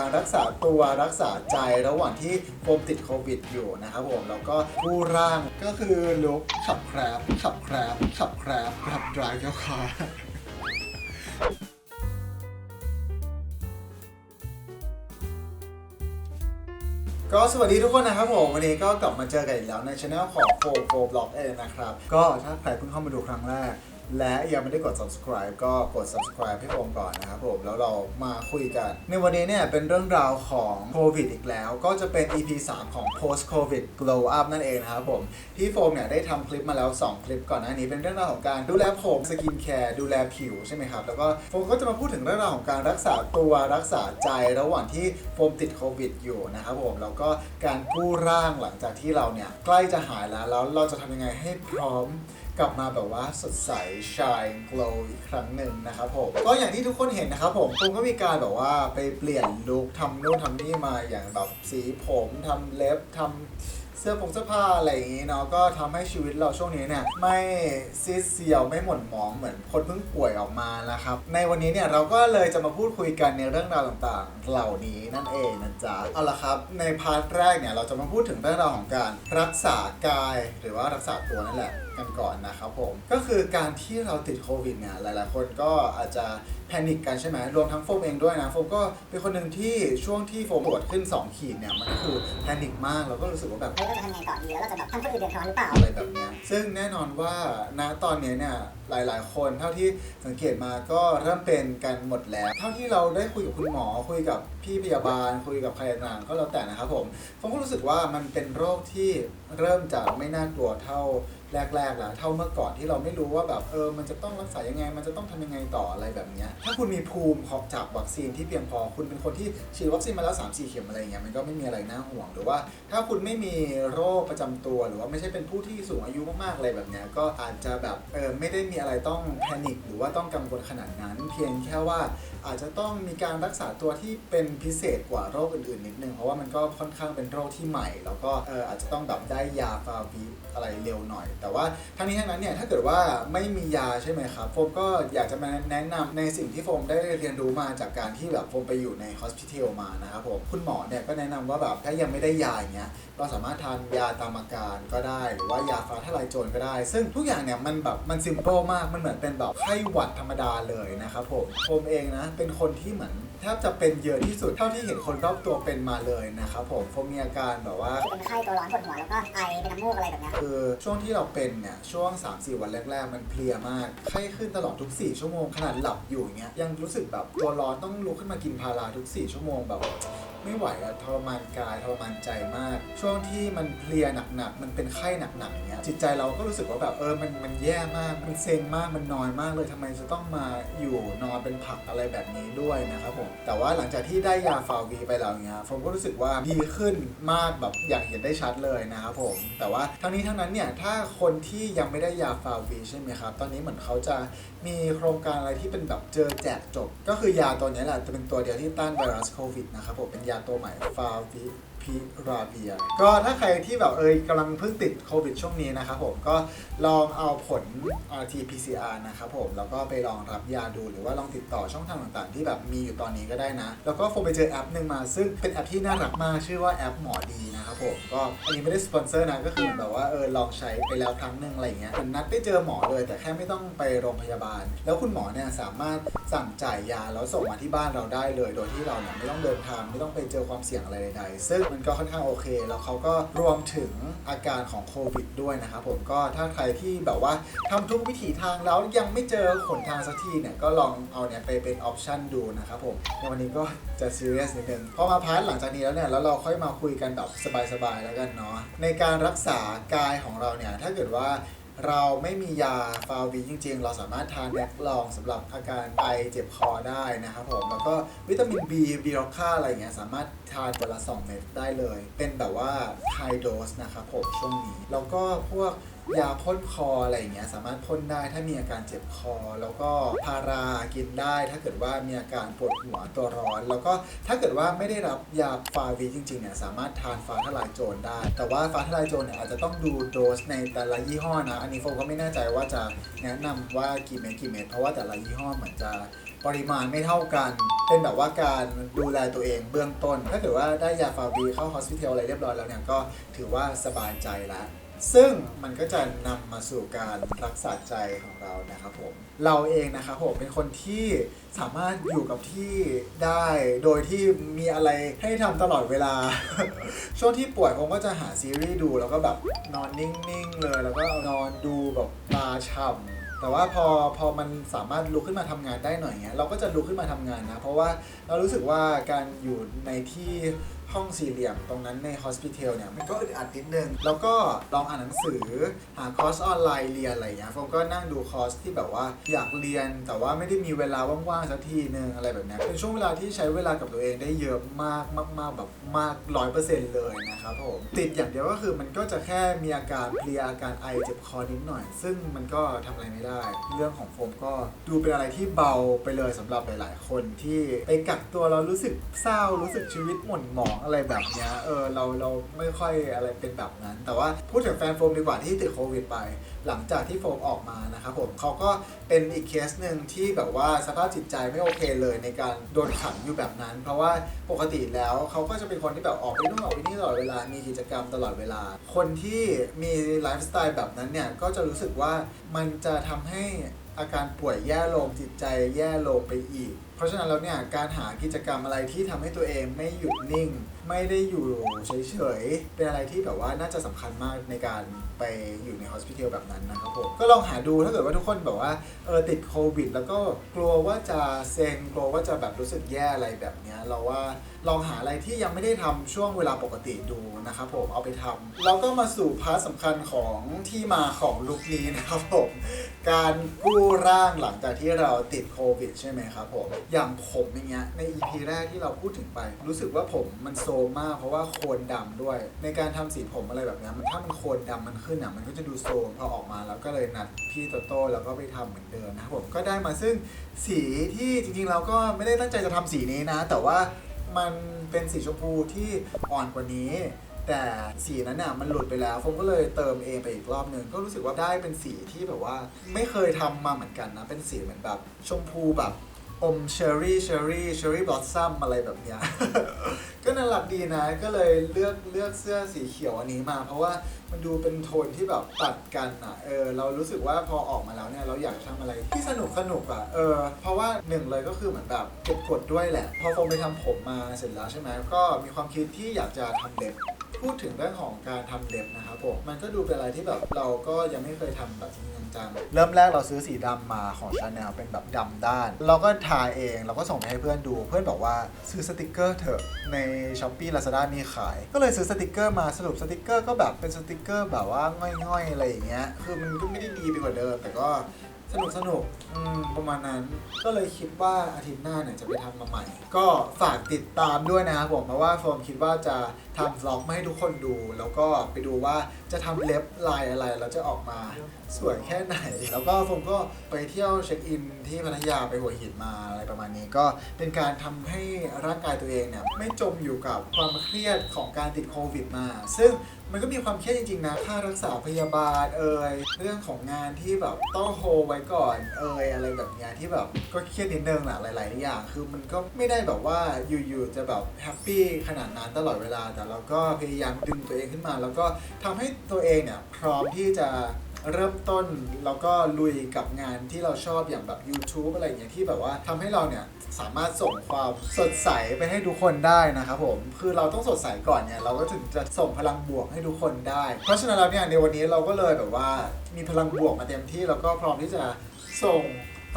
การรักษาตัวรักษาใจระหว่างที่โฟมติดโควิดอยู่นะครับผมแล้วก็ผู้ร่างก็คือลุกขับแครบขับแครบขับแครบขับดรายเจ้าคาก็สวัสดีทุกคนนะครับผมวันนี้ก็กลับมาเจอกันอีกแล้วในช anel ของโฟโฟบล็อกเองนะครับ ก็ถ้าใครเพิ่งเข้ามาดูครั้งแรก และยังไม่ได้กด subscribe ก็กด subscribe ให้ผมก่อนนะครับผม แล้วเรามาคุยกัน ในวันนี้เนี่ยเป็นเรื่องราวของโควิดอีกแล้ว ก็จะเป็น EP 3 ของ post covid glow up นั่นเองนะครับผม ที่โฟมเนี่ยได้ทำคลิปมาแล้ว 2 คลิปก่อนหน้านี้เป็นเรื่องราวของการดูแลผมสกินแคร์ดูแลผิวใช่ไหมครับ แล้วก็โฟมก็จะมาพูดถึงเรื่องราวของการรักษาตัวรักษาใจระหว่างที่โฟมติดโควิดอยู่นะครับผม แล้วก็การกู้ร่างหลังจากที่เราเนี่ยใกล้จะหายแล้วแล้วเราจะทำยังไงให้พร้อม กลับมาแบบว่าสดใส shine glow อีกครั้งหนึ่งนะครับผม ก็อย่างที่ทุกคนเห็นนะครับผมผมก็มีการแบบว่าไปเปลี่ยนลุคทำนู่นทำนี่มาอย่างแบบสีผมทำเล็บทำ เสื้อผงเสื้อผ้าอะไรอย่างนี้เนาะก็ทำให้ชีวิตเราช่วงนี้เนี่ยไม่ซีดเซียวไม่หม่นหมองเหมือนคนเพิ่งป่วยออกมานะครับ ในวันนี้เนี่ยเราก็เลยจะมาพูดคุยกันในเรื่องราวต่างๆ เหล่านี้นั่นเองนะจ๊ะเอาละครับ ในพาร์ทแรกเนี่ยเราจะมาพูดถึงเรื่องราวของการรักษากายหรือว่ารักษาตัวนั่นแหละกันก่อนนะครับผมก็คือการที่เราติดโควิดเนี่ยหลายๆ คนก็อาจจะ แพนิคกันใช่ไหมรวมทั้งโฟมเองด้วยนะ โฟมก็เป็นคนหนึ่งที่ช่วงที่โฟมตรวจขึ้น 2 ขีดเนี่ย มันก็คือแพนิคมาก เราก็รู้สึกว่าแบบเฮ้ยเราจะทำยังไงต่อดีแล้วเราจะแบบทำคนอื่นเดือดร้อนหรือเปล่า อะไรแบบเนี้ยซึ่งแน่นอนว่าณตอนนี้เนี่ยหลาย ๆ คนเท่าที่สังเกตมาก็เริ่มเป็นกันหมดแล้ว เท่าที่เราได้คุยกับคุณหมอ คุยกับพี่พยาบาล คุยกับใครต่างๆก็แล้วแต่นะครับผม ผมก็รู้สึกว่ามันเป็นโรคที่เริ่มจากไม่น่ากลัวเท่า แรกๆแล้วเท่าเมื่อก่อนที่เราไม่รู้ว่าแบบเออมันจะต้องรักษายังไง มันจะต้องทำยังไงต่ออะไรแบบเนี้ยถ้าคุณมีภูมิของจากวัคซีนที่เพียงพอคุณเป็นคนที่ฉีดวัคซีนมาแล้ว3 4เข็มอะไรเงี้ยมันก็ไม่มีอะไรน่าห่วงหรือว่า ถ้าคุณไม่มีโรคประจำตัวหรือว่าไม่ใช่เป็นผู้ที่สูงอายุมากๆอะไรแบบเนี้ยก็อาจจะแบบเออไม่ได้มีอะไรต้องแพนิคหรือว่าต้องกังวลขนาดนั้น เพียงแค่ว่าอาจจะต้องมีการรักษาตัวที่เป็นพิเศษกว่าโรคอื่นๆนิดนึงเพราะว่ามันก็ค่อนข้างเป็นโรคที่ใหม่ แล้วก็เอออาจจะต้องแบบได้ยาฟาวิอะไรเร็วหน่อยแต่ว่าทั้งนี้ทั้งนั้นเนี่ยถ้าเกิดว่าไม่มียาใช่ไหมครับโฟมก็อยากจะมาแนะนำในสิ่งที่โฟมได้เรียนรู้มาจากการที่แบบโฟมไปอยู่ในฮอสพิทอลมานะครับผมคุณหมอเนี่ยก็แนะนำว่าแบบถ้ายังไม่ได้ยาอย่างเงี้ยเราสามารถทานยาตามอาการก็ได้ หรือว่ายาฟ้าทลายโจรก็ได้ ซึ่งทุกอย่างเนี่ยมันแบบมันซิมเปิลมากมันเหมือนเป็นแบบไข้หวัดธรรมดาเลยนะครับผมผมเองนะเป็นคนที่เหมือน ทบจะเป็นเยอะที่สุดเท่าที่เห็นคนรอบตัวเป็นมาเลยนะครับผมผมมีอาการแบบว่า เป็นไข้ตัวร้อนปวดหัวแล้วก็ไอเป็นน้ำมูกอะไรแบบเนี้ยคือช่วงที่เราเป็นเนี่ยช่วง 3-4 วันแรก ๆ มันเพลียมากไข้ขึ้นตลอดทุก 4 ชั่วโมงขนาดหลับอยู่อย่างเงี้ยยังรู้สึกแบบตัวร้อนต้องลุกขึ้นมากินพาราทุก 4 ชั่วโมงแบบ ไม่ไหวแล้วทรมานกายทรมานใจมาก ช่วงที่มันเพลียหนักๆมันเป็นไข้หนักๆอย่างเงี้ยจิตใจเราก็รู้สึกว่าแบบเออมันมันแย่มาก มันเซ็งมากมันนอยมากเลยทำไมจะต้องมาอยู่นอนเป็นผักอะไรแบบนี้ด้วยนะครับผมแต่ว่าหลังจากที่ได้ยาฟาวีไปแล้วเงี้ยผมก็รู้สึกว่าดีขึ้นมากแบบอยากเห็นได้ชัดเลยนะครับผมแต่ว่าทั้งนี้ทั้งนั้นเนี่ยถ้าคนที่ยังไม่ได้ยาฟาวีใช่ไหมครับตอนนี้เหมือนเขาจะมีโครงการอะไรที่เป็นแบบเจอแจกจบ ก็คือยาตัวนี้แหละจะเป็นตัวเดียวที่ต้านไวรัสโควิดนะครับผมเป็นยาตัวใหม่ฟาวิ พิราเวีย ก็ถ้าใครที่แบบเอยกำลังเพิ่งติดโควิดช่วงนี้นะครับผมก็ลองเอาผล rt pcr นะครับผมแล้วก็ไปลองรับยาดูหรือว่าลองติดต่อช่องทางต่างๆ ที่แบบมีอยู่ตอนนี้ก็ได้นะ แล้วก็โฟมไปเจอแอปหนึ่งมา ซึ่งเป็นแอปที่น่ารักมากชื่อว่าแอปหมอดีนะครับผมก็อันนี้ไม่ได้สปอนเซอร์นะก็คือแบบว่าเออลองใช้ไปแล้วครั้งหนึ่งอะไรเงี้ยนนัดไปเจอหมอเลยแต่แค่ไม่ต้องไปโรงพยาบาล แล้วคุณหมอเนี่ยสามารถสั่งจ่ายยาแล้วส่งมาที่บ้านเราได้เลย โดยที่เราเนี่ยไม่ต้องเดินทางไม่ต้องไปเจอความเสี่ยงอะไรใดๆซึ่งมันก็ค่อนข้างโอเค แล้วเขาก็รวมถึงอาการของโควิดด้วยนะครับผมก็ถ้าใครที่แบบว่าทำทุกวิถีทางแล้วยังไม่เจอหนทางสักทีเนี่ยก็ลองเอาเนี่ยไปเป็นออปชันดูนะครับผมในวันนี้ก็จะซีเรียสนิดนึงพอมาพาร์ทหลังจากนี้แล้วเนี่ยแล้วเราค่อยมาคุยกันแบบสบายๆแล้วกันเนาะในการรักษากายของเราเนี่ยถ้าเกิดว่า เราไม่มียาฟาวีจริง ๆ เราสามารถทานแบคลองสำหรับอาการไอเจ็บคอได้นะครับผม แล้วก็วิตามิน B บีร็อกค่าอะไรเงี้ยสามารถทานวันละ 2 เม็ดได้เลย เป็นแบบว่าไฮโดสนะครับผมช่วงนี้ แล้วก็พวก ยาพ่นคออะไรอย่างเงี้ยสามารถพ่นได้ถ้ามีอาการเจ็บคอ แล้วก็พารากินได้ ถ้าเกิดว่ามีอาการปวดหัวตัวร้อน แล้วก็ถ้าเกิดว่าไม่ได้รับยาฟาวีจริงๆเนี่ยสามารถทานฟ้าทลายโจรได้ แต่ว่าฟ้าทลายโจรเนี่ยอาจจะต้องดูโดสในแต่ละยี่ห้อนะอันนี้โฟก็ไม่แน่ใจว่าจะแนะนำว่ากี่เม็ดกี่เม็ดเพราะว่าแต่ละยี่ห้อเหมือนจะปริมาณไม่เท่ากัน เป็นแบบว่าการดูแลตัวเองเบื้องต้น ถ้าเกิดว่าได้ยาฟาวีเข้าฮอสพิทอลอะไรเรียบร้อยแล้วเนี่ยก็ถือว่าสบายใจแล้ว ซึ่งมันก็จะนำมาสู่การรักษาใจของเรานะครับผม เราเองนะครับผมเป็นคนที่สามารถอยู่กับที่ได้โดยที่มีอะไรให้ทำตลอดเวลา ช่วงที่ป่วยผมก็จะหาซีรีส์ดูแล้วก็แบบนอนนิ่งๆเลยแล้วก็นอนดูแบบตาช่ำแต่ว่าพอพอมันสามารถลุกขึ้นมาทำงานได้หน่อยเงี้ยเราก็จะลุกขึ้นมาทำงานนะ เพราะว่าเรารู้สึกว่าการอยู่ในที่ ห้องสี่เหลี่ยมตรงนั้นในฮอสพิทอลเนี่ยมันก็อึดอัดนิดนึง แล้วก็ลองอ่านหนังสือ หาคอร์สออนไลน์เรียนอะไรอย่างเงี้ยผมก็นั่งดูคอร์สที่แบบว่าอยากเรียน แต่ว่าไม่ได้มีเวลาว่างๆสักทีนึงอะไรแบบเนี้ยเป็นช่วงเวลาที่ใช้เวลากับตัวเองได้เยอะมากมากๆแบบ มากร้อยเปอร์เซ็นต์เลยนะครับผมติดอย่างเดียวก็คือมันก็จะแค่มีอาการเพลียอาการไอเจ็บคอนิดหน่อย ซึ่งมันก็ทำอะไรไม่ได้ เรื่องของโฟมก็ดูเป็นอะไรที่เบาไปเลยสำหรับหลาย ๆ คนที่ไปกักตัวเรารู้สึกเศร้ารู้สึกชีวิตหม่นหมองอะไรแบบเนี้ยเออเราเราไม่ค่อยอะไรเป็นแบบนั้น แต่ว่าพูดถึงแฟนโฟมดีกว่าที่ติดโควิดไป หลังจากที่โฟมออกมานะครับผมเขาก็เป็นอีกเคสหนึ่งที่แบบว่าสภาพจิตใจไม่โอเคเลยในการโดนขังอยู่แบบนั้น เพราะว่าปกติแล้วเขาก็จะเป็นคนที่แบบออกไปนู่นออกไปนี่ตลอดเวลา มีกิจกรรมตลอดเวลา คนที่มีไลฟ์สไตล์แบบนั้นเนี่ยก็จะรู้สึกว่ามันจะทำให้อาการป่วยแย่ลงจิตใจแย่ลงไปอีก เพราะฉะนั้นแล้วเนี่ยการหากิจกรรมอะไรที่ทำให้ตัวเองไม่หยุดนิ่ง ไม่ได้อยู่เฉยๆ เป็นอะไรที่แบบว่าน่าจะสำคัญมากในการไปอยู่ในฮอสพิทอลแบบนั้นนะครับผม ก็ลองหาดูถ้าเกิดว่าทุกคนแบบว่าเออติดโควิด แล้วก็กลัวว่าจะเซ็งกลัวว่าจะแบบรู้สึกแย่อะไรแบบนี้เราว่าลองหาอะไรที่ยังไม่ได้ทำช่วงเวลาปกติดูนะครับผมเอาไปทำแล้วก็มาสู่พาร์ทสำคัญของที่มาของลุคนี้นะครับผมการกู้ร่างหลังจากที่เราติดโควิด ใช่ไหมครับผมอย่างผมอย่างเงี้ยใน EP แรกที่เราพูดถึงไป รู้สึกว่าผมมันโซมมาก เพราะว่าโคนดำด้วย ในการทำสีผมอะไรแบบนี้มันถ้ามันโคนดำมันขึ้นอะมันก็จะดูโซมพอออกมาแล้วก็เลยนัดพี่โตโต้แล้วก็ไปทำเหมือนเดิมนะครับผมก็ได้มาซึ่งสีที่จริงๆเราก็ไม่ได้ตั้งใจจะทำสีนี้นะ แต่ว่ามันเป็นสีชมพูที่อ่อนกว่านี้ แต่สีนั้นน่ะมันหลุดไปแล้วผมก็เลยเติมเองไปอีกรอบหนึ่งก็รู้สึกว่าได้เป็นสีที่แบบว่า ไม่เคยทำมาเหมือนกันนะเป็นสีเหมือนแบบชมพูแบบ อมเชอร์รี่เชอร์รี่เชอร์รี่บลอสซัมอะไรแบบเนี้ย ก็น่ารักดีนะ ก็เลยเลือกเลือกเสื้อสีเขียวอันนี้มา เพราะว่ามันดูเป็นโทนที่แบบตัดกันอะ เออ เรารู้สึกว่าพอออกมาแล้วเนี่ย เราอยากทำอะไรที่สนุกสนุกอะ เออ เพราะว่าหนึ่งเลยก็คือเหมือนแบบเก็บกดด้วยแหละ พอโฟมไปทำผมมาเสร็จแล้วใช่ไหมก็มีความคิดที่อยากจะทำเล็บ พูดถึงเรื่องของการทำเล็บนะครับผมมันก็ดูเป็นอะไรที่แบบเราก็ยังไม่เคยทำแบบจริงจังเริ่มแรกเราซื้อสีดำมาของชาแนลเป็นแบบดำด้าน เราก็ทาเองเราก็ส่งไปให้เพื่อนดู เพื่อนบอกว่าซื้อสติกเกอร์เถอะใน s h อ p e e Lazada มีขาย ก็เลยซื้อสติกเกอร์มาสรุปสติกเกอร์ก็แบบเป็นสติกเกอร์แบบว่าง่อยๆอะไรอย่างเงี้ยคือมันก็ไม่ได้ดีไปกว่าเดิมแต่ก็ สนุกสนุกอืมประมาณนั้น ก็เลยคิดว่าอาทิตย์หน้าเนี่ยจะไปทำมาใหม่ ก็ฝากติดตามด้วยนะครับผมเพราะว่าโฟมคิดว่าจะทำ vlog มาให้ทุกคนดู แล้วก็ไปดูว่า จะทำเล็บลายอะไรแล้วจะออกมาสวยแค่ไหน แล้วก็โฟมก็ไปเที่ยวเช็คอินที่พัทยาไปหัวหินมาอะไรประมาณนี้ ก็เป็นการทำให้ร่างกายตัวเองเนี่ยไม่จมอยู่กับความเครียดของการติดโควิดมา ซึ่งมันก็มีความเครียดจริงๆนะ ค่ารักษาพยาบาลเอ่ยเรื่องของงานที่แบบต้องโฮไว้ก่อนเอ่ยอะไรแบบเนี้ยที่แบบก็เครียดนิดนึงแหละหลาย ๆ อย่าง คือมันก็ไม่ได้แบบว่าอยู่ ๆ จะแบบแฮปปี้ขนาดนั้นตลอดเวลา แต่เราก็พยายามดึงตัวเองขึ้นมา แล้วก็ทำให้ตัวเองเนี่ยพร้อมที่จะเริ่มต้นแล้วก็ลุยกับงานที่เราชอบอย่างแบบ YouTube อะไรอย่างเงี้ยที่แบบว่าทำให้เราเนี่ยสามารถส่งความสดใสไปให้ทุกคนได้นะครับผมคือเราต้องสดใสก่อนเนี่ยเราก็ถึงจะส่งพลังบวกให้ทุกคนได้ เพราะฉะนั้นแล้วเนี่ยในวันนี้เราก็เลยแบบว่ามีพลังบวกมาเต็มที่แล้วก็พร้อมที่จะส่ง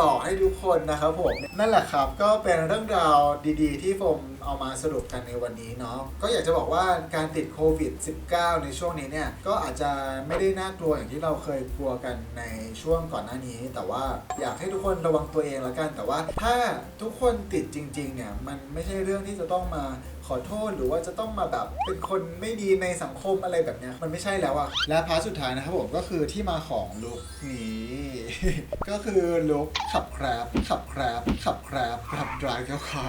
ต่อให้ทุกคนนะครับผม นั่นแหละครับก็เป็นเรื่องราวดีๆ ที่ผมเอามาสรุปกันในวันนี้เนาะก็อยากจะบอกว่าการติดโควิด -19 ในช่วงนี้เนี่ยก็อาจจะไม่ได้น่ากลัวอย่างที่เราเคยกลัวกันในช่วงก่อนหน้านี้ แต่ว่าอยากให้ทุกคนระวังตัวเองละกัน แต่ว่าถ้าทุกคนติดจริงๆเนี่ยมันไม่ใช่เรื่องที่จะต้องมา ขอโทษหรือว่าจะต้องมาแบบเป็นคนไม่ดีในสังคมอะไรแบบเนี้ยมันไม่ใช่แล้วอะและพาร์ทสุดท้ายนะครับผมก็คือที่มาของลุคนี้ ก็คือลุคขับแครบขับแครบขับแครบขับดรายเจ้าคา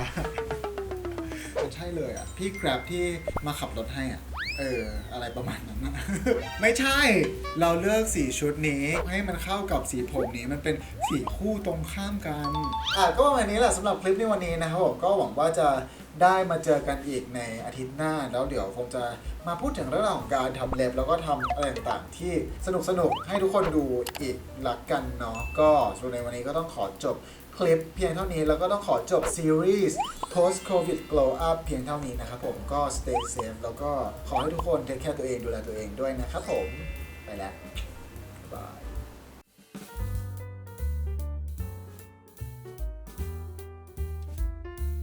มันใช่เลยอะพี่แกร็บที่มาขับรถให้อะเออ อะไรประมาณนั้นนะ ไม่ใช่ เราเลือกสีชุดนี้ ให้มันเข้ากับสีผมนี้มันเป็นสีคู่ตรงข้ามกัน อะก็ประมาณนี้แหละสำหรับคลิปในวันนี้นะครับผมก็หวังว่าจะ ได้มาเจอกันอีกในอาทิตย์หน้า แล้วเดี๋ยวคงจะมาพูดถึงเรื่องราวของการทำเล็บแล้วก็ทำอะไรต่างๆที่สนุกสนุกๆให้ทุกคนดูอีกลักกันเนาะก็ส่วนในวันนี้ก็ต้องขอจบคลิปเพียงเท่านี้แล้วก็ต้องขอจบซีรีส์ post covid glow up เพียงเท่านี้นะครับผมก็ stay safe แล้วก็ขอให้ทุกคน take care ตัวเองดูแลตัวเองด้วยนะครับผม ไปแล้ว